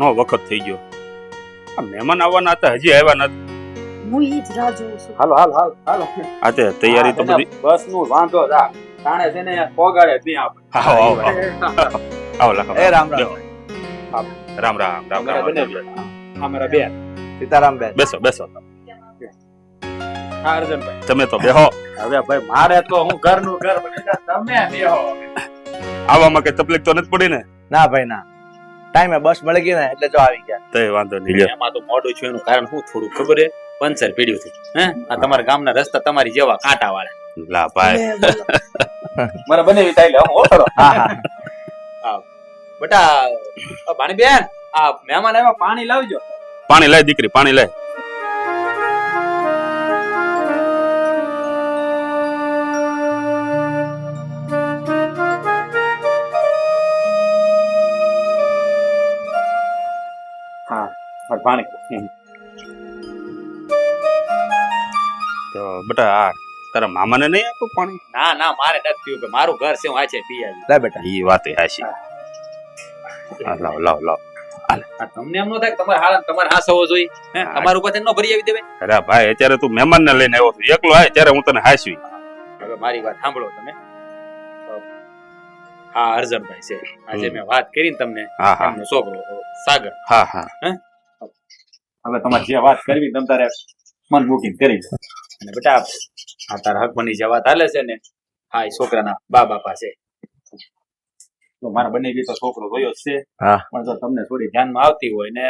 ઘણો વખત થઈ ગયો. આ મહેમાન આવવાના હતા હજી આવ્યા નથી. હું ઈ જ રાહ જોઉં છું. હાલો હાલ હાલ હાલો. આ તે તૈયારી તો બધી બસનું વાંધો જા તાણે છે ને પોગાડે બી આપણે. આવો આવો. આવો. લખો એ રામ રામ. રામ રામ રામ રામ. અમારા બેન સીતારામ બેન બેસો બેસો. તમે તો બેહો. હવે ભાઈ મારે તો હું ઘરનું ઘર બની તમે બેહો. આવવામાં કઈ તકલીફ તો નથી પડી ને? ના ભાઈ ના. ટાઈમે બસ મળી ગઈ ને એટલે જો આવી ગયા. તો વાંધો નહીં એમાં તો મોડું છું એનું કારણ શું થોડું ખબર હે પંચર પીડ્યું હતું. હે? આ તમારા ગામના રસ્તા તમારી જેવા કાંટા વાળા લા ભાઈ મારા બને વિતાઈ લે હું ઓળખો હા હા. બટા ભાણી બેન આ મહેમાન આવ્યા પાણી લાવજો. પાણી લાય દીકરી પાણી લાય પાણી તો બેટા આ તારા મામાને નહીં આપો પાણી? ના ના મારે નથી પીવું કે મારું ઘર છે હું આ છે પી આવી લે બેટા. ઈ વાત હાશી હા, લાવ લાવ લાવ. તમને એમ ન થાય તમારે હાલ તમારે હાસ હોવો જોઈએ? હે હા. તમારું પાછળ ન ભરી આવી દેવાય? અરે ભાઈ અત્યારે તું મહેમાન ને લઈને આવ્યો છું. એકલો આય ત્યારે હું તને હાસવી હવે મારી વાત સાંભળો તમે. હા અર્જનભાઈ છે. આજે મેં વાત કરી ને તમને. હા હા. છોકરો સાગર. હા. હા? હવે તમારે જે વાત કરવી તમે તારે મન મૂકીને કરી લો અને બેટા આ તારા હકમની જે વાત હાલે છે ને હા એ છોકરાના બા બાપા છે. તો મારા બંને બી તો છોકરો ગયો જ છે. પણ જો તમને થોડી ધ્યાનમાં આવતી હોય ને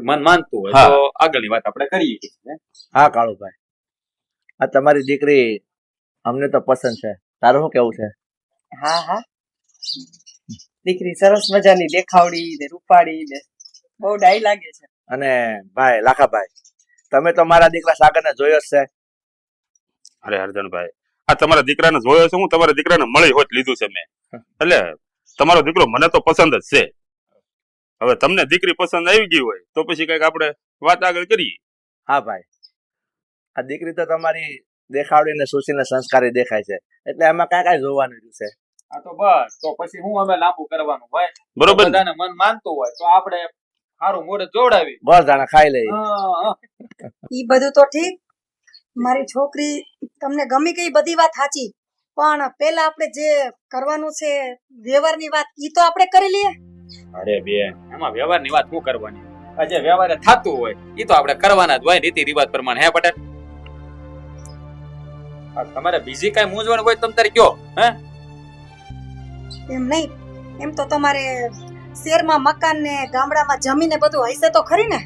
મન માનતું હોય તો આગળની વાત આપણે કરીએ હા? કાળુભાઈ. આ તમારી દીકરી અમને તો પસંદ છે. તારું શું કેવું છે? હા હા. દીકરી સરસ મજાની દેખાવડી ને રૂપાળી ને બહુ ડાઈ લાગે છે. અને ભાઈ લાખાભાઈ તમે તો મારા દીકરા સાગરને જોયો જ છે. અરે અર્જનભાઈ આ તમારા દીકરાને જોયો છે? હું તમારા દીકરાને મળી હોત લીધું છે મેં. એટલે તમારો દીકરો મને તો પસંદ જ છે. હવે તમને દીકરી પસંદ આવી ગઈ હોય તો પછી કંઈક આપણે વાત આગળ કરીએ. હા ભાઈ આ દીકરી તો તમારી દેખાવડી ને સુશીલ ને સંસ્કારી દેખાય છે. એટલે એમાં કાંઈ કાંઈ જોવાનું છે. આ તો બસ તો પછી હું અમે લાંબુ કરવાનું હોય બરોબર બધાને મન માનતું હોય તો આપણે સારું મોઢે જોડાવી બસ જાણે ખાઈ લઈ. ઈ બધું તો ઠીક. મારી છોકરી તમને ગમી ગઈ બધી વાત સાચી પણ પેલા આપણે જે કરવાનું છે વ્યવહારની વાત ઈ તો આપણે કરી લઈએ. અરે બેન એમાં વ્યવહારની વાત શું કરવાની? આ જે વ્યવહારે થતું હોય એ તો આપણે કરવાના જ હોય રીતિ રિવાજ પ્રમાણે હે પટેલ? તમારે બીજી કઈ મૂંઝવણ હોય તમ તારે કયો હે? એમ નહીં એમ તો તમારે શહેરમાં મકાન ને ગામડામાં જમીન ને બધું હશે તો ખરી ને?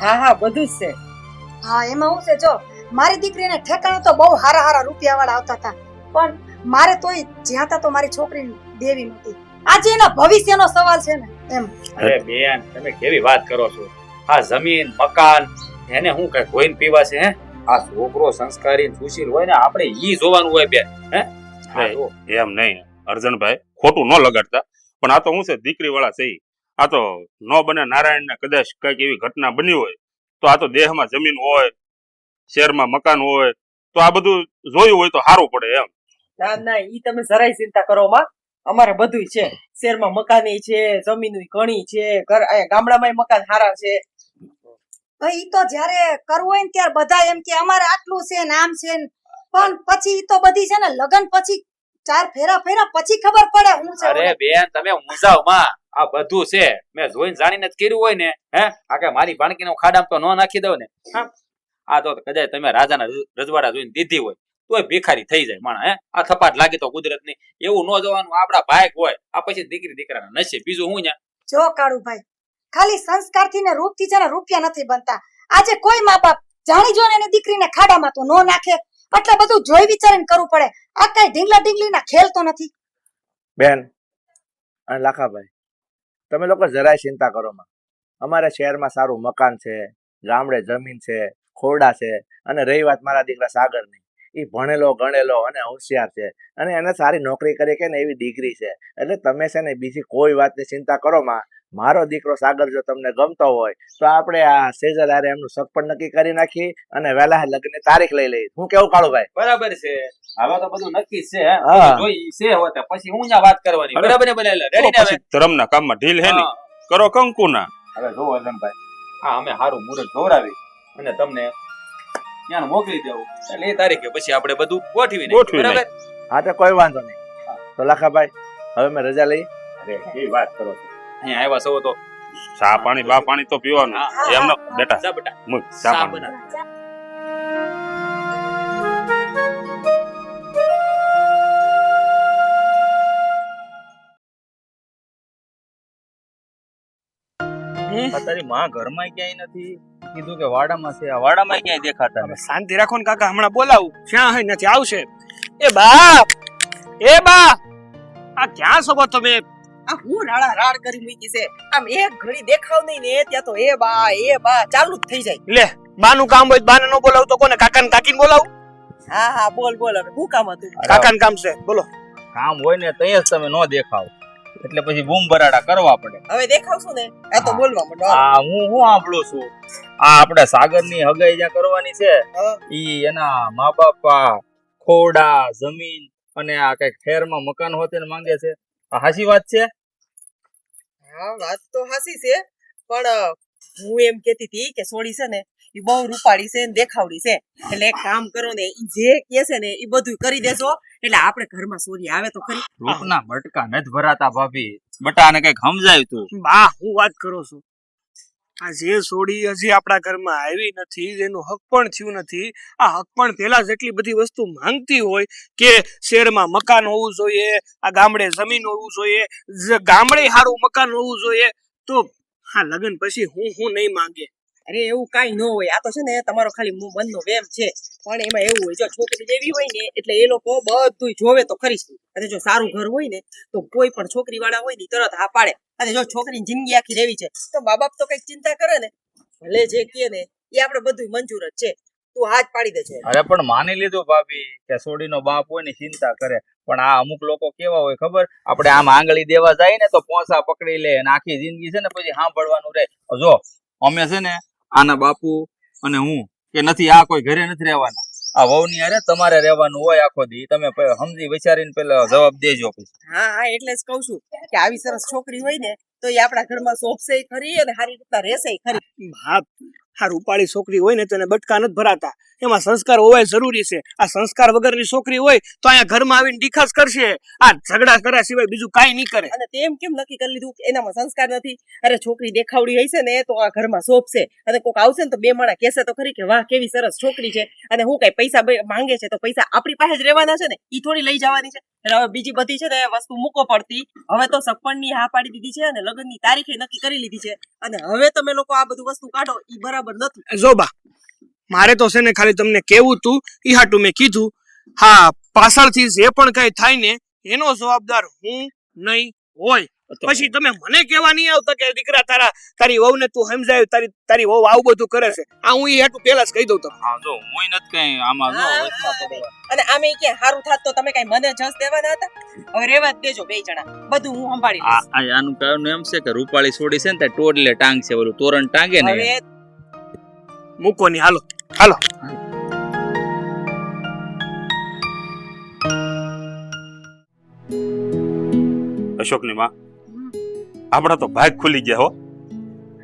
હા હા બધું જ છે. હા એમાં હું છે જો મારી દીકરીને ઠેકાણે તો બહુ હારા હારા રૂપિયા વાળા આવતા હતા. પણ મારે તોય જ્યાં તા તો મારી છોકરી દેવી નહોતી. આજે એના ભવિષ્યનો સવાલ છે ને એમ. અરે બેન તમે કેવી વાત કરો છો? આ જમીન મકાન એને હું કઈ કોઈન પીવા છે હે? આ છોકરો સંસ્કારી સુશીલ હોય ને આપણે ઈ જોવાનું હોય બેન હે. એમ નહીં. અર્જનભાઈ ખોટું ન લગાડતા. પણ આ તો હું છે દીકરી વાળા છે આ તો ન બને નારાયણ ને કદાચ કંઈક એવી ઘટના બની હોય તો આ તો દેહમાં જમીન હોય શહેરમાં મકાન હોય તો આ બધું જોયું હોય તો સારું પડે એમ. ના ના ઈ તમે જરાય ચિંતા કરો માં. અમારે બધુંય છે. શહેરમાં મકાની છે જમીન ઘણી છે ઘર અહીંયા ગામડામાં મકાન સારા છે. ભાઈ ઈ તો જ્યારે કરવું હોય ને ત્યારે બધા એમ કે અમારે આટલું છે ને આમ છે ને. પણ પછી ઈ તો બધી છે ને લગન પછી ચાર ફેરા ફેરા પછી ખબર પડે હું છે અરે બેન તમે મૂંઝાવમાં. આ બધું છે. મેં જોઈને જાણીને જ કર્યું હોય ને હે? આ કે મારી ભાણકીનો ખાડામ તો ન નાખી દઉં ને આ તો કદાચ તમે રાજાના રજવાડા જોઈને દીધી હોય તોય ભિખારી થઈ જાય માણા હે? આ થપાટ લાગી તો કુદરતની. એવું ન જોવાનું આપડા ભાઈ હોય આ પછી દીકરી દીકરાના નશે બીજું હું ન્યા? જો કાળુભાઈ ખાલી સંસ્કારથી ને રૂપથી જરા ને રૂપિયા નથી બનતા. આજે કોઈ મા બાપ જાણી જોઈને એની દીકરીને ખાડામાં તો ન નાખે. એટલે બધું જોઈ વિચારીને કરવું પડે. આ કઈ ઢીંગલા ઢીંગલીના ખેલ તો નથી. બેન, અને લાખાભાઈ, તમે લોકો જરાય ચિંતા કરો માં. અમારે શહેરમાં સારું મકાન છે, ગામડે જમીન છે, ખોરડા છે, અને રહી વાત મારા દીકરા સાગરની. એ ભણેલો, ગણેલો અને હોશિયાર છે, અને એને સારી નોકરી કરી કે ને એવી ડિગ્રી છે. એટલે તમે છે ને બીજી કોઈ વાતની ચિંતા કરો માં. મારો દીકરો સાગર જો તમને ગમતો હોય તો આપણે આ સેજલ આરે એમનું સગ પણ નક્કી કરી નાખી અને વહેલા લગ્ન તારીખ લઈ લઈ હું કેવું કાળુભાઈ બરાબર છે. હવે તો બધું નક્કી છે જોઈ છે હોતે પછી હું ન્યા વાત કરવાની. બરાબર ને બને રેડી ને ધર્મના કામમાં ઢીલ હે ને. કરો કંકુના. હવે જો અર્જનભાઈ હા અમે હારું મુરત જોવરાવી અને તમને ત્યાં મોકલી દેવું. એટલે એ તારીખે પછી આપણે બધું ગોઠવી ગોઠવી બરાબર? હા તો કોઈ વાંધો નહીં. તો લાખાભાઈ હવે મેં રજા લઈ. અરે એ વાત કરો છો. અહીંયા આવ્યા છો તો? ચા પાણી બા પાણી તો પીવાનું. એમનો બેટા. જા બેટા. મૂક ચા પાણી. તારી માં ઘરમાં ક્યાંય નથી? કીધું કે વાડામાં છે. આ વાડામાં ક્યાંય દેખાતા નથી? શાંતિ રાખો ને કાકા હમણાં બોલાવું. ક્યાં હે નથી આવશે. એ બા! એ બા! આ ક્યાં છો તમે? આ હું રાડા રાડ કરી મૂકી છે. આમ એક ઘડી દેખાવ નહીં ને ત્યાં તો એ બા એ બા ચાલુ જ થઈ જાય. લે બાનું કામ હોય બાને નો બોલાવ તો કોને? કાકા ને કાકીને બોલાવ? હા હા બોલ બોલ હવે શું કામ હતું? કાકા કામ છે બોલો. કામ હોય ને તઈ જ તમે નો દેખાવ. એટલે પછી બૂમ બરાડા કરવા પડે. હવે દેખાવશું ને? આ તો બોલવા માંડો હા હું હું આંભળું છું. આ આપણે સાગરની હગાઈ જ્યાં કરવાની છે. ઈ એના મા બાપા ખોડા જમીન અને આ કંઈક શહેરમાં મકાન હોતે ને માંગે છે. આ હાચી વાત છે? હા વાત તો હાસી છે પણ હું એમ કેતી હતી કે સોડી છે ને એ બહુ રૂપાળી છે ને દેખાવડી છે. એટલે એક કામ કરો ને ઈ જે કે છે ને એ બધું કરી દેજો. એટલે આપણે ઘરમાં સોરી આવે તો ખરી. રૂપના બટકા નથી ભરાતા ભાભી. બટાને કંઈક સમજાય તું. બા હું વાત કરો છું? આ જે સોડી હજી આપણા ઘરમાં આવી નથી, જેનું હક પણ થયું નથી, આ હક પણ પેલા જેટલી બધી વસ્તુ માંગતી હોય કે શહેરમાં મકાન હોવું જોઈએ, આ ગામડે જમીન હોવું જોઈએ ગામડે સારું મકાન હોવું જોઈએ, તો હા, લગ્ન પછી હું હું નહીં માંગે. અરે એવું કાઈ ન હોય. આ તો છે ને, તમારો ખાલી મનનો વેમ છે. પણ એમાં એવું હોય, જો છોકરી જેવી હોય ને, એટલે એ લોકો બધું જોવે તો ખરી અને જો સારું ઘર હોય ને, તો કોઈ પણ છોકરી વાળા હોય ને તરત હા પાડે. અને જો છોકરીની જિંદગી આખી રેવી છે, તો મા બાપ તો કંઈક ચિંતા કરે ને, ભલે જે કહે ને એ આપણે બધું મંજૂર જ છે. તું હાથ પાડી દેજે. અરે પણ માની લીધું ભાભી કે સોડીનો બાપ હોય ને, ચિંતા કરે. પણ આ અમુક લોકો કેવા હોય ખબર? આપણે આમ આંગળી દેવા જાય ને, તો પોસા પકડી લે અને આખી જિંદગી છે ને, પછી સાંભળવાનું રહે. જો, અમે છે ને, આના બાપુ અને હું કે નથી આ કોઈ ઘરે નથી રહેવાના. આ વહુની અરે તમારે રહેવાનું હોય આખો દી. તમે સમજી વિચારીને પેલા જવાબ દેજો પછી. હા હા એટલે જ કહું છું કે આવી સરસ છોકરી હોય ને તો એ આપણા ઘરમાં શોભશે ખરી અને સારી રીતના રહેશે ખરી. હા હા રૂપાળી છોકરી હોય ને તેને બટકા નથી ભરાતા. એમાં સંસ્કાર હોવા જરૂરી છે. આ સંસ્કાર વગરની છોકરી હોય તો અહીંયા ઘરમાં આવીને ડીખાસ કરશે. આ ઝઘડા કર્યા સિવાય બીજું કાંઈ નહીં કરે. અને તેમ કેમ નક્કી કરી લીધું એનામાં સંસ્કાર નથી? અરે છોકરી દેખાવડી હશે ને તો આ ઘરમાં શોભશે અને કોઈક આવશે ને તો બે માણા કહેશે તો ખરી કે વાહ, કેવી સરસ છોકરી છે. અને હું કઈ પૈસા માંગે છે તો પૈસા આપણી પાસે જ રહેવાના છે ને? એ થોડી લઈ જવાની છે. હવે બીજી બધી છે ને વસ્તુ મૂકો પડતી. હવે તો સગપણની હા પાડી દીધી છે અને લગ્નની તારીખે નક્કી કરી લીધી છે. અને હવે તમે લોકો આ બધું વસ્તુ કાઢો એ બરાબર નથી. જો બા મારે તો છે ને ખાલી તમને કેવું તું ઈ હાટું મેં કીધું. હા પાછળથી જે પણ કઈ થાય ને એનો જવાબદાર હું નહીં હોય. પછી તમે મને કેવા નહીં આવતા કે દીકરા તારા તારી વહુને તું સમજાય તારી તારી વહુ આવું બધું કરે છે. આ હું એ હાટું પેલા જ કહી દઉં તમને. હા જો હું નથી કઈ આમાં જો. અને આમે કે સારું થાત તો તમે કઈ મને જસ દેવાના હતા? હવે રેવા દેજો બે જણા. બધું હું સંભાળી આ લઈશ આનું કારણ એમ છે કે રૂપાળી સોડી છે ને તે ટોડલે ટાંગ છે ઓલું તોરણ ટાંગે ને હવે મૂકો ની હાલો હાલો અશોકની માં આપણા તો ભાગ ખુલી ગયા હો.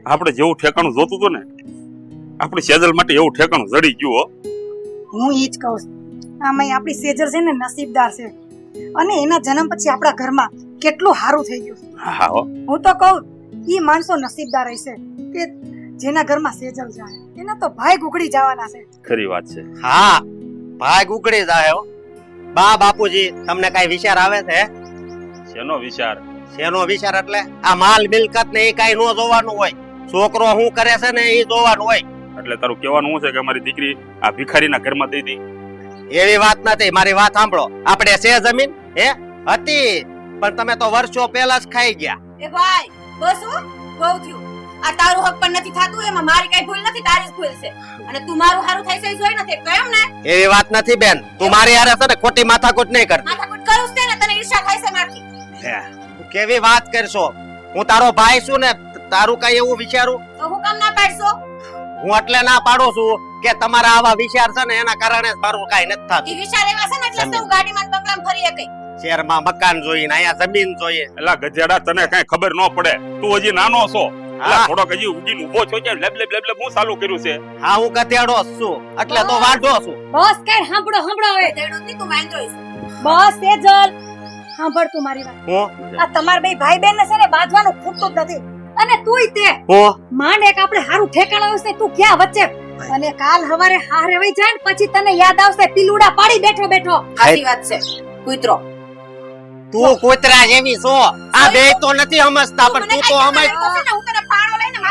આપણે જેવું ઠેકાણું જોતું હતું ને આપણી સેજલ માટે એવું ઠેકાણું જડી ગયું હો. હું એ જ કહું છું. આમાં આપણી સેજલ છે ને નસીબદાર છે. અને એના જન્મ પછી આપણા ઘરમાં કેટલું સારું થઈ ગયું. હા હા હો. હું તો કહું એ માણસો નસીબદાર હશે. કે જેના ઘરમાં સેજલ જાય એના તો ભાઈ ઉગડી જવાના છે. ખરી વાત છે. હા ભાગ ઉકળી જાય હો. બા બાપુજી તમને કઈ વિચાર આવે છે શેનો વિચાર? શેનો વિચાર એટલે આ માલ મિલકત ને એ કઈ નો જોવાનું હોય. છોકરો શું કરે છે ને એ જોવાનું હોય. એટલે તારું કહેવાનું શું છે કે મારી દીકરી આ ભિખારીના ઘરમાં દઈ દી? એવી વાત નથી મારી વાત સાંભળો. આપણે છે જમીન હે? હતી. પણ તમે તો વર્ષો પહેલા જ ખાઈ ગયા. એ ભાઈ બસ હો બહુ થયું. આ તારું હક પણ નથી થાતું એમાં મારી કઈ ભૂલ નથી તારી જ ભૂલ છે. અને તું મારું હારું થાય છે જોઈ નથી કેમ ને? એવી વાત નથી બેન. તું મારી હારે છે ને ખોટી માથાકૂટ નહીં કરતી માથાકૂટ કરું છે ને તને ઈર્ષા થાય છે મારથી. તું કેવી વાત કરશો? હું તારો ભાઈ છું ને તારું કઈ એવું વિચારું? તો હું કામ ના પાડશો? હું એટલે ના પાડું છું કે તમારા આવા વિચાર છે ને એના કારણે મારું કઈ નથી થતું. એ વિચાર એવા છે ને એટલે તો હું ગાડીમાં બંગલામાં ફરી કઈ? શહેરમાં મકાન જોઈએ અહીંયા જમીન જોઈએ. એટલે ગજેડા તને કઈ ખબર ન પડે. તું હજી નાનો છો. હા. થોડોક હજી ઉગીને ઊભો છો કે લેબ લેબ લેબ લેબ હું ચાલુ કર્યું છે. હા હું કથેડો છું. એટલે તો વાઢો છું બસ કઈ સાંભળો સાંભળો હવે. તેડો ની તું છે બસ જલ સાંભળ તું મારી વાત. હું? આ તમાર બે ભાઈ બેન ને છે ને બાંધવાનું ખૂટતું જ નથી. અને તુંય તે હું? માંડ એક આપણે હારું ઠેકાણા હશે તું ક્યાં વચ્ચે? અને કાલ હવારે હારે વઈ જાય ને પછી તને યાદ આવશે પીલુડા પાડી બેઠો બેઠો. સાચી વાત છે. કૂતરો. તું કૂતરા જેવી છો? આ બે તો નથી સમજતા પણ તું તો સમજ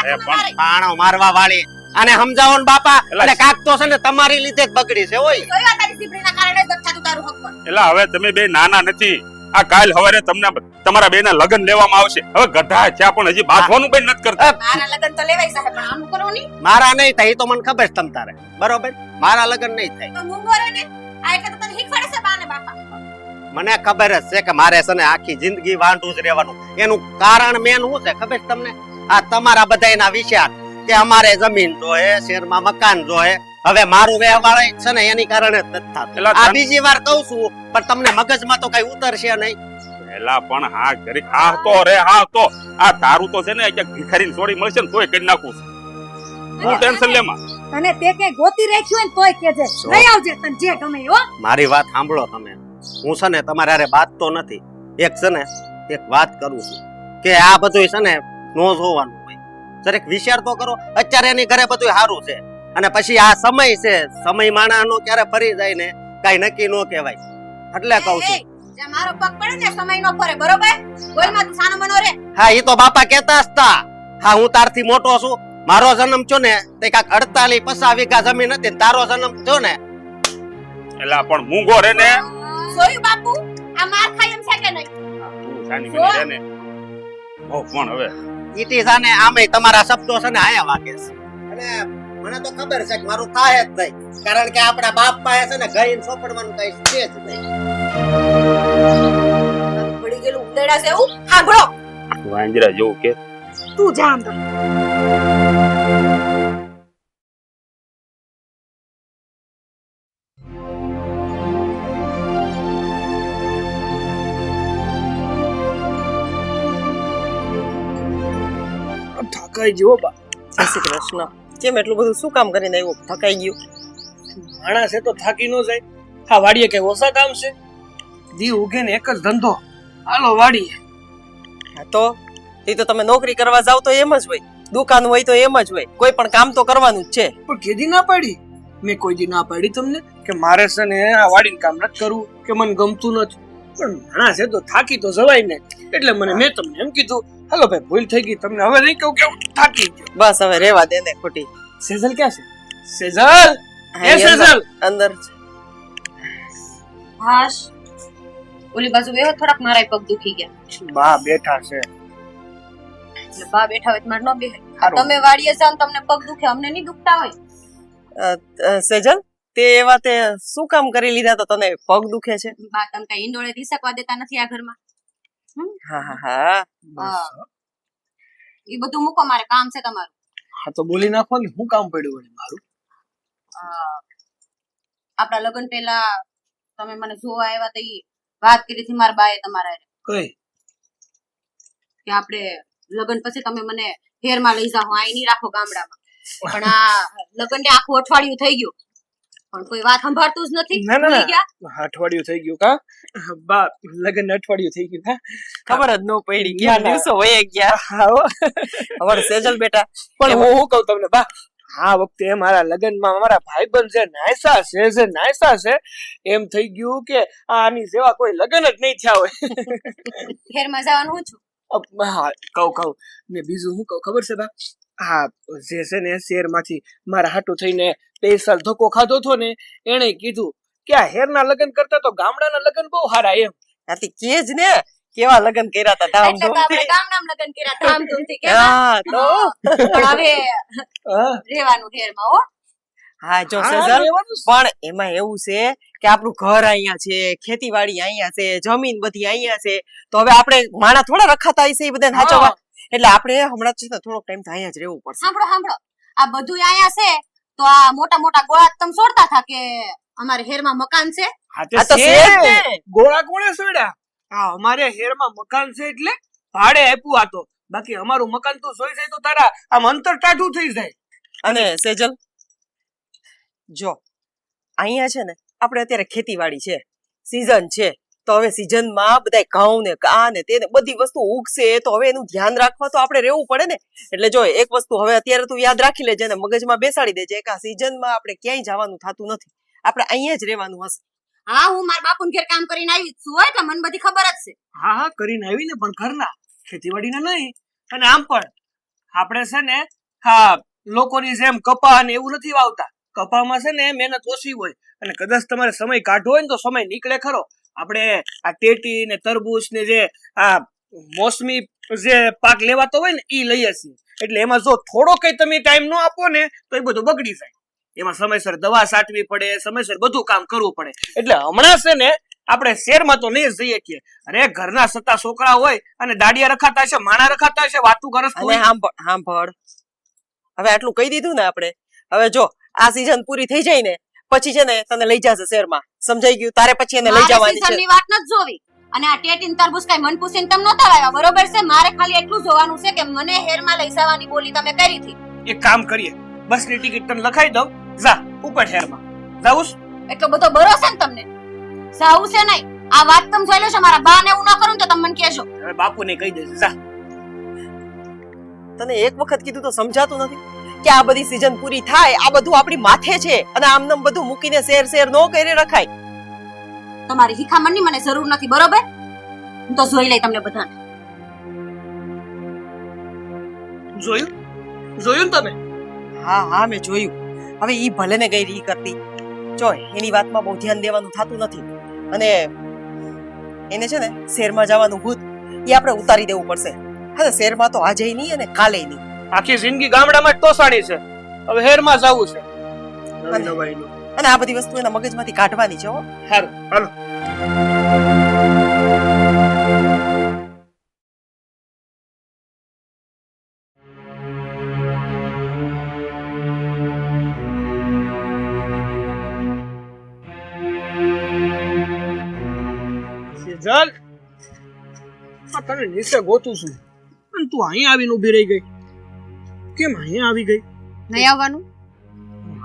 પાણો અરે માથામાં પાણો મારવા વાળી. અને સમજાવો ને બાપા એલા- કાક તો છે ને તમારી લીધે જ બગડી છે ઓય. જોયું આ તારી સીપડીના કારણે જ થતું તારું હક પણ. એલા હવે તમે બે નાના નથી. આ કાલ હવારે તમને તમારા બે ના લગ્ન લેવામાં આવશે. હવે ગધા છે પણ હજી બાંધવાનું કઈ નથી કરતા. મારા લગન તો લેવાય સાહેબ પણ આનું કરો નહીં. મારા નહીં થાય તો મને ખબર છે તમ તારે. બરોબર? મારા લગ્ન નહીં થાય. તો મૂંગો ને? આ એટલે તને શીખવાડે છે બાને બાપા. મને ખબર જ છે કે મારે છે ને આખી જિંદગી વાંઢું જ રહેવાનું. એનું કારણ મેન શું છે ખબર છે તમને? આ તમારા બધાયના વિચાર કે અમારે જમીન જોઈએ શહેરમાં મકાન જોઈએ હવે મારું વ્યવહાર છે ને એની કારણે જ નથી થતું. આ બીજી વાર કહું છું પણ તમને મગજમાં તો કઈ ઉતરશે નહીં. એલા પણ હા ઘડીક હા તો રે હા તો. આ તારું તો છે ને ક્યાંક ભિખારીની છોડી મળશે ને તોય કરી નાખું હું ટેન્શન લેમાં. તને તે કે ગોતી રાખ્યું હોય ને તોય કેજે લઈ આવજે તને જે ગમે હો. મારી વાત સાંભળો તમે. હું છે ને તમારે હારે બાતતો નથી. એક છે ને એક વાત કરું છું કે આ બધું છે ને નો જોવાનું હોય. જરેક વિચાર તો કરો અત્યારે એની ઘરે બધું સારું છે. અને પછી આ સમય છે સમય માણાનો ક્યારે ફરી જાય ને કઈ નક્કી નો કહેવાય. એટલે કહું છું. મારો પગ પડે ને સમય નો ફરે બરોબર? બોલમાં તું સાનો મનો રે. હા એ તો બાપા કહેતા હા હું તારથી મોટો છું. મારો જન્મ છો ને તે કાંક અડતાલીસ પચાસ વીઘા જમીન હતી તારો જન્મ થયો ને. એલા પણ મૂંગો રે ને. બાપુ? આ માર ખાય એમ છે કે નહીં? તું સાની મને રે ને. બહુ પણ હવે ઈટી સાને આમે તમારા શબ્દો છે ને આયા વાગે છે. અને મને તો ખબર છે કે મારું થાય જ નહીં. કારણ કે આપણા બાપ પાસે છે ને ગઈ સોપડવાનું કઈ છે જ નહીં. પડી ગયેલું ઉંદેડા જેવું સાંભળો વાંજરા જેવું કે. તું જા થકાઈ ગયો બા. જય શ્રી કૃષ્ણ. કેમ એટલું બધું શું કામ કરીને આવ્યો? થકાઈ ગયું. માણસ એ તો થાકી ન જાય. હા વાડીએ કઈ ઓછા કામ છે? દી ઉગે ને એક જ ધંધો. હાલો વાડીએ. હા તો? એ તો તમે નોકરી કરવા જાવ તો એમ જ હોય. દુકાન હોય તો એમ જ હોય. કોઈ પણ કામ તો કરવાનું જ છે. પણ કેદી ના પાડી? મેં કોઈ દી ના પાડી તમને કે મારે છે ને આ વાડીનું કામ નથી કરવું કે મને ગમતું નથી. પણ માણસ એ તો થાકી તો જવાય ને. એટલે મને મેં તમને એમ કીધું હાલો ભાઈ ભૂલ થઈ ગઈ. તમને હવે નહીં કહું કે હું થાકી ગયો. બસ હવે રેવા દે ને ખોટી. સેઝલ ક્યાં છે? સેઝલ એ સેઝલ અંદર- છે. હાશ. ઓલી બાજુ બેહો થોડાક મારા પગ દુખી ગયા. બા બેઠા છે. બા બેઠા હોય મારે ન બેહાય તમે વાડીએ ને તમને પગ દુખે અમને નહીં દુખતા હોય. સેજલ તે એવા તે શું કામ કરી લીધા તો તને પગ દુખે છે? બા તમે કઈ ઈંડોળે દિસકવા દેતા નથી આ ઘરમાં? હા હા હા. હા. એ બધું મૂકો મારે કામ છે તમારું. હા તો બોલી નાખો ને હું કામ પડ્યું વળી મારું? આપણા લગ્ન પહેલા તમે મને જોવા આવ્યા તો ઈ વાત કરી હતી મારા બાએ તમારા. કઈ? કે આપણે લગ્ન પછી તમે મને ફેરમાં લઈ જાઓ અહીં નહીં રાખો ગામડામાં. પણ આ લગ્ન ને આખું અઠવાડિયું થઈ ગયું. પણ કોઈ વાત સંભાળતું જ નથી. ના, ના, ગયા? અઠવાડિયું થઈ ગયું કા? બા લગ્ન અઠવાડિયું થઈ ગયું કા? ખબર જ ન પડી ગયા દિવસો વહી ગયા. આવો અમાર સેજલ બેટા. પણ હું શું કહું તમને બા? આ વખતે મારા લગ્નમાં અમારા ભાઈબંધ છે નાયસા છે જે નાયસા છે એમ થઈ ગયું કે આની સેવા કોઈ લગ્ન જ નહીં થયા હોય. ફેર મજાવાનું હું છું? હા કહું કહું. ને બીજું હું કહું ખબર છે બા? હા જે છે ને શેરમાંથી મારા હાટું થઈને બે સાલ ધક્કો ખાધો હતો ને એણે કીધું કે આ હેરના લગ્ન કરતા તો ગામડાના લગ્ન બહુ સારા એમ. આથી કે જ ને કેવા લગ્ન કર્યા હતા ધામ ધૂમથી ગામડામાં લગ્ન કર્યા ધામધૂમથી કેમ હા તો? પણ હવે રહેવાનું ફેરમાં હો. હા જો સેજલ. પણ એમાં એવું છે કે આપણું ઘર અહીંયા છે ખેતીવાડી અહીંયા છે જમીન બધી અહીંયા છે તો હવે આપણે માણા થોડા રખાતા હશે એ બધાને સાચવવા? એટલે આપણે હમણાં છે થોડોક ટાઈમ તો અહીંયા જ રહેવું પડશે. સાંભળો સાંભળો. આ બધું અહીંયા છે તો આ મોટા મોટા ગોળા તમે છોડતા હતા કે અમારે હેરમાં મકાન છે? આ તો ને. ગોળા કોણે સોડ્યા? આ અમારે હેરમાં મકાન છે એટલે ભાડે આપ્યું આ તો. બાકી અમારું મકાન તું જોઈ જાય તો તારા આમ અંતર ટાઢું થઈ જાય. અને સેજલ જો અહીંયા છે ને આપણે અત્યારે ખેતીવાડી છે. સીઝન છે. તો હવે સિઝનમાં બધા ઘઉં ને કા ને તે ને બધી વસ્તુ ઉગશે તો હવે એનું ધ્યાન રાખવા તો આપણે રહેવું પડે ને. એટલે જો એક વસ્તુ હવે અત્યારે તું યાદ રાખી લેજે ને મગજમાં બેસાડી દેજે કે આ સિઝનમાં આપણે ક્યાંય જવાનું થતું નથી. આપણે અહીંયા જ રહેવાનું હશે. હા હું મારા બાપુ ઘેર કામ કરીને આવી છું એટલે મને બધી ખબર જ છે. હા હા કરીને આવીને પણ ઘરના ખેતીવાડીના નહીં. અને આમ પણ આપણે છે ને હા લોકોની જેમ કપા ને એવું નથી વાવતા. કપામાં છે ને મહેનત ઓછી હોય. અને કદાચ તમારે સમય કાઢવો હોય ને તો સમય નીકળે ખરો. આપણે આ ટેટી ને તરબૂચ ને જે આ મોસમી જે પાક લેવાતો હોય ને એ લઈએ છીએ. એટલે એમાં જો થોડો કઈ તમે ટાઈમ ન આપો ને તો એ બધું બગડી જાય. એમાં સમયસર દવા સાચવી પડે સમયસર બધું કામ કરવું પડે. એટલે હમણાં છે ને આપણે શેરમાં તો નહીં જઈએ કે અરે ઘરના સત્તા છોકરા હોય અને દાડિયા રખાતા હશે માણા રખાતા હશે વાતું કરસ અને સાંભળ હવે આટલું કહી દીધું ને આપણે. હવે જો આ સીઝન પૂરી થઈ જાય ને પછી છે ને તને લઈ જશે શહેરમાં સમજાઈ ગયું? તારે પછી એને લઈ જવાની છે. વાત નથી જોવી. અને આ ટેટીન તરબૂચ કઈ મન પૂછીને તમ નતા લાવ્યા. બરોબર છે? મારે ખાલી એટલું જોવાનું છે કે મને હેરમાં લઈ જવાની બોલી તમે કરી હતી. એક કામ કરીએ. બસની ટિકિટ તને લખાઈ દઉં. જા ઉપર શહેરમાં જાઉં છું? એટલો બધો ભરોસો ને તમને? સાવું છે નહીં. આ વાત તમે જોઈ લેશો મારા બા ને એવું ન કરું ને તો તમે મને કહેજો. હવે બાપુને કહી દેજો. જા. તને એક વખત કીધું તો સમજાતું નથી? કે આ બધી સીઝન પૂરી થાય આ બધું આપણી માથે છે અને આમનામ બધું મૂકીને શેર શેર નો કરી રખાય. તમારી હિખામણની મને જરૂર નથી બરોબર? હું તો જોઈ લઈ તમને બધા જોયું? જોયું તમે? હા હા મેં જોયું. હવે ઈ ભલે ને ગઈ રી કરતી. જોય એની વાતમાં બહુ ધ્યાન દેવાનું થતું નથી. અને એને છે ને શેરમાં જવાનું ભૂત એ આપણે ઉતારી દેવું પડશે. હા શેરમાં તો આજે નહીં અને કાલે નહીં. આખી જિંદગી ગામડામાં જ તોસાણી છે. હવે હેરમાં જવું છે. નવી નવાઈનું. અને આ બધી વસ્તુ એના મગજમાંથી કાઢવાની છે હો. હારું. હાલો. જલ. તને નીચે ગોતું છું. અને તું અહીંયા આવીને ઊભી રહી ગઈ. કેમ અહીંયા આવી ગઈ? નહીં આવવાનું?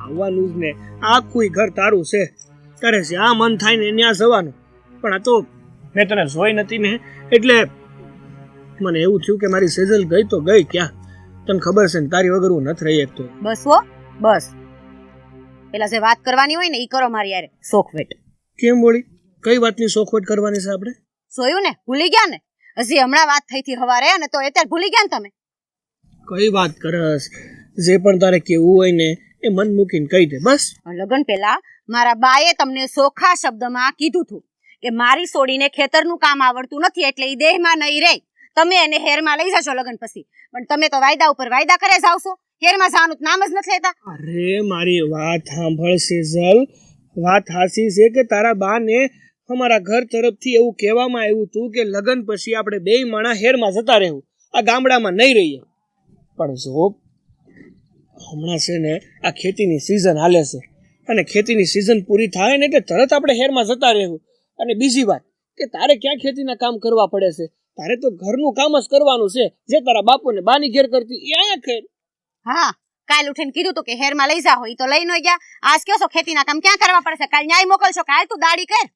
આવવાનું જ ને. આખું ઘર તારું છે. તારે જ્યાં મન થાય ને ત્યાં જવાનું. પણ આ તો મેં તને જોઈ નથી ને. એટલે મને એવું થયું કે મારી સેજલ ગઈ તો ગઈ ક્યાં? તને ખબર છે ને તારી વગર હું નથી રહી શકતો. બસ હો બસ. પેલા જે વાત કરવાની હોય ને એ કરો મારી યાર સોખવેટ કેમ બોલી? કઈ વાતની સોખવેટ કરવાની છે આપણે? જોયું ને? ભૂલી ગયા ને? હજી હમણાં વાત થઈ હતી હવારે અને તો અત્યારે ભૂલી ગયા ને તમે? કઈ વાત કરસ? જે પણ તારે કેવું હોય ને એ મન મૂકીને કહી દે બસ. લગન પહેલા મારા બાએ તમને સોખા શબ્દમાં કીધું હતું કે મારી સોડીને ખેતરનું કામ આવડતું નથી એટલે એ દેહમાં નહીં રહે. તમે એને હેરમાં લઈ જશો લગન પછી. પણ તમે તો વાયદા ઉપર વાયદા કરે જાવશો હેરમાં જવાનું નામ જ નથી લેતા. અરે મારી વાત સાંભળ સેઝલ વાત હાસી છે કે તારા બાને અમારા ઘર તરફથી એવું કહેવામાં આવ્યું હતું કે લગ્ન પછી આપણે બે માણા હેરમાં જતા રહેવું. આ ગામડામાં નહીં રહીએ. પણ જો હમણાં છે ને આ ખેતીની સિઝન હાલે છે અને ખેતીની સિઝન પૂરી થાય ને એટલે તરત આપણે હેરમાં જતા રહેવું. અને બીજી વાત કે તારે ક્યાં ખેતીના કામ કરવા પડે છે? તારે તો ઘરનું કામ જ કરવાનું છે. જે તારા બાપુને બાની ઘેર કરતી એ આયા ખેર હા કાલ ઉઠીને કીધું તું કે હેરમાં લઈ જાઓ એ તો લઈ ન ગયા. આજ કયો છો ખેતીના કામ ક્યાં કરવા પડશે કાલ ન્યાય મોકલશો કાલ તું દાડી કર.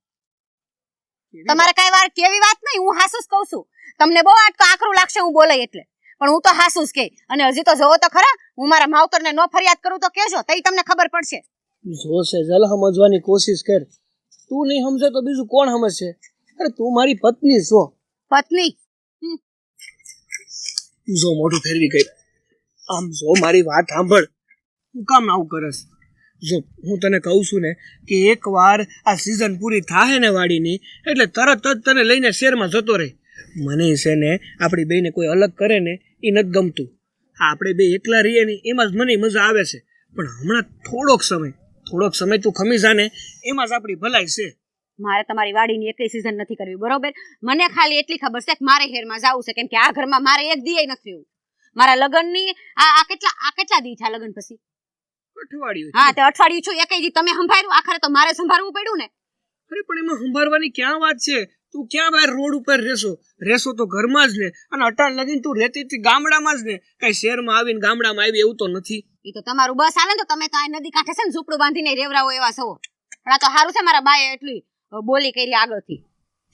તમારે કઈ વાર કેવી વાત નહીં? હું હાસુસ કહું છું. તમને બહુ આટકો આકરું લાગશે હું બોલાય એટલે. પણ હું તો હાસુસ કે. અને હજી તો જોવો તો ખરા હું મારા માવતરને નો ફરિયાદ કરું તો કેજો તો તમને ખબર પડશે. જો જલ સમજવાની કોશિશ કર. તું નહીં સમજે તો બીજું કોણ સમજશે? અરે તું મારી પત્ની છો. પત્ની? જો મોઢું ફેરવી ગઈ. આમ જો મારી વાત સાંભળ. હું કામ આવું કરસ? જો હું તને કહું છું ને કે એકવાર આ સિઝન પૂરી થાય ને વાડીની એટલે તરત જ તને લઈને શેરમાં જતો રહે. મને છે ને આપણી બેને કોઈ અલગ કરે ને એ નથી ગમતું. આપણે બે એકલા રહીએ ને એમાં જ મને મજા આવે છે. પણ હમણાં થોડોક સમય થોડોક સમય તું ખમી જા ને એમાં જ આપણી ભલાઈ છે. મારે તમારી વાડીની એકઈ સીઝન નથી કરવી બરોબર? મને ખાલી એટલી ખબર છે કે મારે હેરમાં જવું છે કેમ કે આ ઘરમાં મારે એક દીય નથી એવું મારા લગ્નની આ આ કેટલા આ કેટલા દી થયા લગ્ન પછી? અઠવાડિયું હા તે અઠવાડિયું છું એકઈ દી. તમે સંભાળ્યું? આખરે તો મારે સંભાળવું પડ્યું ને. અરે પણ એમાં સંભાળવાની ક્યાં વાત છે? તું ક્યાં બહાર રોડ ઉપર રહેશો? રહેશો તો ઘરમાં જ ને. અને અટાણ લગીને તું રહેતી હતી ગામડામાં જ ને. કઈ શહેરમાં આવીને ગામડામાં આવી એવું તો નથી. એ તો તમારું બસ આવે ને તો તમે તો આ નદી કાંઠે છે ને ઝૂંપડું બાંધીને રેવરાવો એવા છો. પણ આ તો સારું છે મારા બાએ એટલી બોલી કરી આગળથી.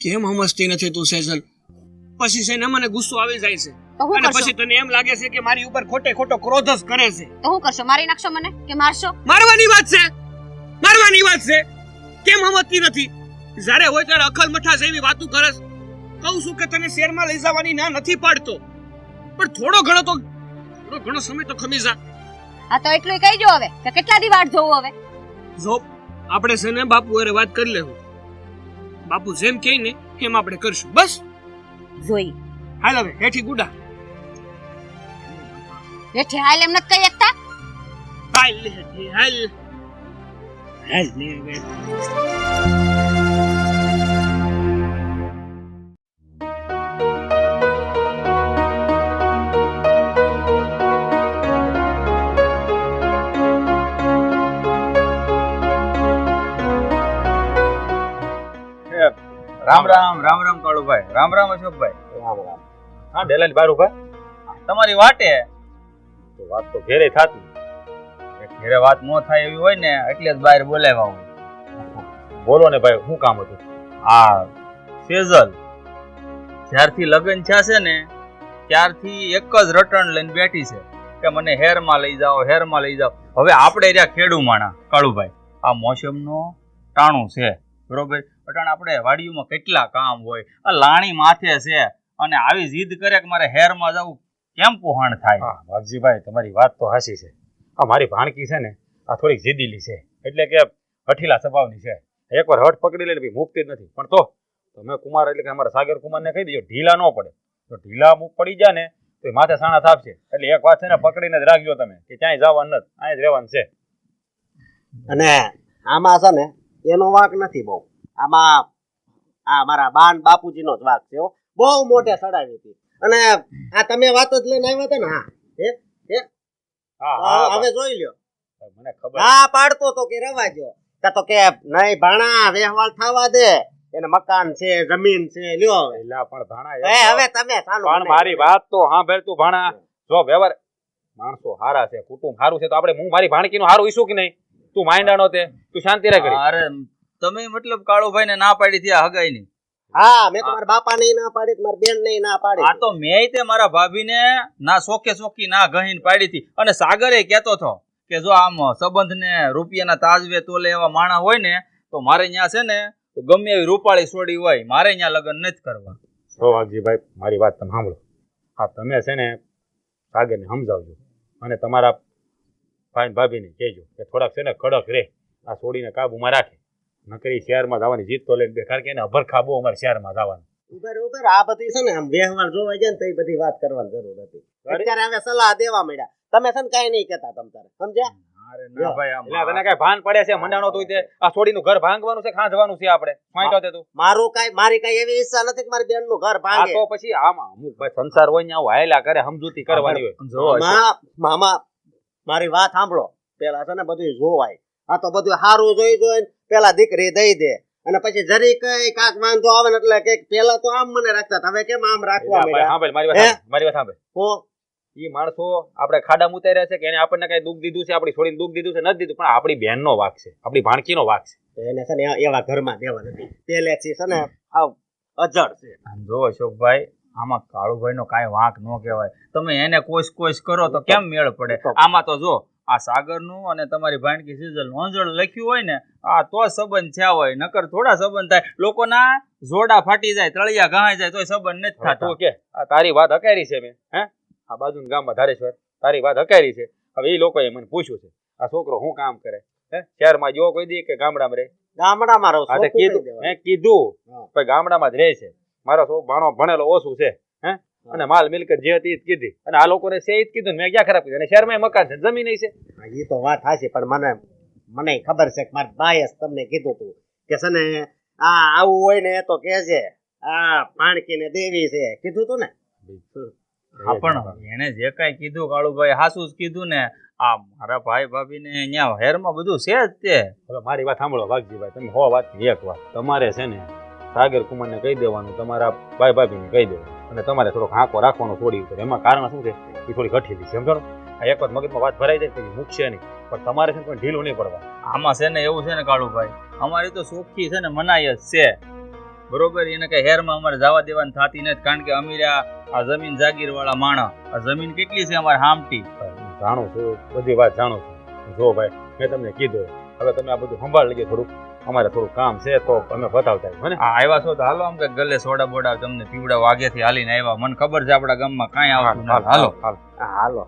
કેમ સમજતી નથી તું સેજલ? પછી છે ને મને ગુસ્સો આવી જાય છે. અને પછી તને એમ લાગે છે કે મારી ઉપર ખોટે ખોટો ક્રોધ જ કરે છે. તો હું કરશો? મારી નાખશો મને કે મારશો? મારવાની વાત છે. મારવાની વાત છે. કેમ સમજતી નથી? જ્યારે હોય ત્યારે અખલ મઠા જેવી વાતું કરસ. કહું છું કે તને શેરમાં લઈ જવાની ના નથી પાડતો. પણ થોડો ઘણો તો થોડો ઘણો સમય તો ખમી જા. આ તો એટલું કહી જો હવે કે કેટલા દી વાટ જોવું હવે? જો આપણે છે ને બાપુ અરે વાત કરી લેવું. બાપુ જેમ કહે ને એમ આપણે કરશું. બસ. જોઈ. હાલ હવે હેઠી ગુડા. હેઠી હાલ એમ નથી કહી શકતા? હાલ હેઠી હાલ. હાલ લે રામ રામ રામ રામ કાળુભાઈ. રામ રામ અશોકભાઈ. હા ડેલાની બાર ઊભા. તમારી વાટે. તો વાત તો ઘેરે થાતી. ઘેરે વાત ન થાય એવી હોય ને એટલે જ બહાર બોલાવ્યા હું. બોલો ને ભાઈ શું કામ હતું? આ સેઝલ જ્યારથી લગ્ન થયા છે ને ત્યારથી એક જ રટણ લઈને બેઠી છે કે મને હેરમાં લઈ જાઓ હેરમાં લઈ જાઓ. હવે આપણે રહ્યા ખેડુ માણા કાળુભાઈ. આ મોસમનો ટાણું છે. બરોબર? અટાણ આપણે વાડીઓમાં કેટલા કામ હોય? આ લાણી માથે છે. અને આવી જીદ કરે કે મારે હેરમાં જવું. કેમ પોહાણ થાય? હા વાઘજીભાઈ તમારી વાત તો હાસી છે. આ મારી ભાણકી છે ને આ થોડીક જીદીલી છે. એટલે કે હઠીલા સ્વભાવની છે. એકવાર હઠ પકડી લે મુકતી જ નથી. પણ તો તમે કુમાર એટલે કે અમારા સાગર કુમારને કહી દેજો ઢીલા ન પડે. તો ઢીલા મુખ પડી જાય ને તો એ માથે સાણા થાપશે. એટલે એક વાત છે ને પકડીને જ રાખજો તમે કે ક્યાંય જવાનું નથી. અહીંયા જ રહેવાનું છે. અને આમાં છે ને એનો વાંક નથી બહુ. આમાં આ મારા બાન બાપુજીનો જ વાંક છે બહુ મોટે ચડાવી હતી. અને આ તમે વાત જ લઈને આવ્યા હતા ને હા. હે? હા? હવે જોઈ લ્યો. મને ખબર. હા પાડતો તો કે રવા જો કા તો કે નહીં ભાણા વ્યવહાર થવા દે. એને મકાન છે જમીન છે લ્યો હવે. લા પણ ભાણા એ હવે તમે સાનું પણ મારી વાત તો હા ભેર તું ભાણા. જો વ્યવહાર માણસો હારા છે કુટુંબ હારું છે તો આપણે હું મારી ભાણકીનું હારું ઈશું કે નહીં? તું માંડાનો તે તું શાંતિ રાખ. અરે તમે મતલબ કાળુભાઈ ને ના પાડી થયા હગાઈ ની હા મેં તો મારા બાપા નહીં ના પાડી મારા બેન ને ના પાડી. આ તો મેં તે મારા ભાભીને ના સોખે સોખી ના ગહીને પાડી હતી. અને સાગરે કહેતો હતો કે જો આમ સંબંધ ને રૂપિયાના તાજવે તોલે એવા માણા હોય ને તો મારે ત્યાં છે ને ગમે એવી રૂપાળી સોડી હોય મારે ત્યાં લગ્ન નથી કરવા. સૌભાગજીભાઈ મારી વાત તમે સાંભળો. હા તમે છે ને સાગરને સમજાવજો. અને તમારા ભાઈ ભાભીને કહેજો કે થોડાક છે ને કડક રે. આ છોડીને કાબુમાં રાખે. નકરી શહેરમાં જવાની જીત તો લઈને બેકાર કે એને અભરખા બહુ અમારે શહેરમાં જવાનું. ઉપર ઉપર આ બધી છે ને આમ વ્યવહાર જોવા જાય ને તો એ બધી વાત કરવાની જરૂર હતી. અત્યારે હવે સલાહ દેવા મળ્યા તમે છે ને કઈ નહીં કેતા તમ તારે. સમજ્યા? અરે ના ભાઈ આમ એટલે તને કઈ ભાન પડે છે મંડાણો તો આ છોડીનું ઘર ભાંગવાનું છે ખાંધવાનું છે આપણે. ફાંટો તે. તું મારું કઈ મારી કઈ એવી ઈચ્છા નથી કે મારી બેનનું ઘર આ તો પછી આમાં અમુક ભાઈ સંસાર હોય ને આવું હાયલા કરે સમજૂતી કરવાની હોય. મામા મારી વાત સાંભળો. પેલા છે ને બધું જોવાય. આ તો બધું સારું જોઈ જોઈ પેલા દીકરી દઈ દે. અને પછી જરી કઈ કાક વાંધો આવે ને એટલે કે પેલા તો આમ મને રાખતા. હવે કેમ આમ રાખવા સાંભળ મારી વાત મારી વાત સાંભળ. હું? એ માણસો આપણે ખાડા ઉતાર્યા છે કે એને આપણને કઈ દુઃખ દીધું છે આપણી છોડીને દુઃખ દીધું છે નથી દીધું પણ આપણી બહેનનો વાક છે આપણી ભાણકીનો વાક છે. એને છે ને એવા ઘરમાં દેવા નથી. પહેલેથી છે ને આવ અજળ છે. આમ જો અશોકભાઈ આમાં કાળુભાઈ નો કાંઈ વાંક ન કહેવાય. તમે એને કોશ કોશ કરો તો કેમ મેળ પડે? આમાં તો જો આ સાગરનું અને તમારી ભાણકી સિઝલ નોંધળ લખ્યું હોય ને આ તો સંબંધ થયા હોય. નકર થોડા સંબંધ થાય. લોકોના જોડા ફાટી જાય તળિયા ઘાઈ જાય તોય સંબંધ નથી થતો. કે આ તારી વાત હકારી છે મેં હે? આ બાજુના ગામમાં ધારેશ્વર તારી વાત હકારી છે. હવે એ લોકોએ મને પૂછ્યું છે આ છોકરો શું કામ કરે? હે? શહેરમાં જો કોઈ દે કે ગામડામાં રહે? ગામડામાં રહો કીધું કીધું. ગામડામાં જ રહે છે. મારો છો ભાણો ભણેલો ઓછું છે હે? અને માલ મિલકત જે હતી કીધી. અને આ લોકોને છે જ કીધું મેં ક્યાં ખરાબ કીધું અને શહેરમાં મકાન છે જમીન છે. એ તો વાત હાચી પણ મને મને ખબર છે કે મારી બાએ તમને કીધું તું કે છે ને આ આવું હોય ને તો કેજે આ પાણકી ને દેવી છે. કીધું તું ને? હા પણ એને જે કાંઈ કીધું કાળુભાઈ હાસુ જ કીધું ને આ મારા ભાઈ ભાભી ને અહીંયા હેરમાં બધું છે જ તે. હવે મારી વાત સાંભળો વાઘજીભાઈ તમે હો વાત એક વાત. તમારે છે ને સાગર કુમારને કહી દેવાનું તમારા ભાઈ ભાભીને કહી દેવાનું. અને તમારે થોડોક હાંકો રાખવાનો થોડી ઉપર. એમાં કારણ શું છે? એ થોડી ઘટેલી છે સમજો આ એક વાત મગજમાં વાત ભરાઈ જાય પછી મૂકશે નહીં. પણ તમારે છે કોઈ ઢીલું નહીં પડવા. આમાં છે ને એવું છે ને કાળુભાઈ અમારી તો સોખી છે ને મનાય જ છે. બરોબર? એને કઈ હેરમાં અમારે જવા દેવાની થતી નથી કારણ કે અમીરા આ જમીન જાગીર વાળા માણસ. આ જમીન કેટલી છે અમારે હામટી? જાણું છું બધી વાત જાણું છું. જો ભાઈ મેં તમને કીધું. હવે તમે આ બધું સંભાળ લઈએ થોડુંક. અમારે થોડું કામ છે તો અમે બતાવતા આવીએ, હો ને? આવ્યા છો તો હાલો આમ કે ગલે સોડા બોડા તમને પીવડા વાગેથી હાલીને આવ્યા. મને ખબર છે આપણા ગામમાં કાંઈ આવતું હાલો હાલો. હાલો.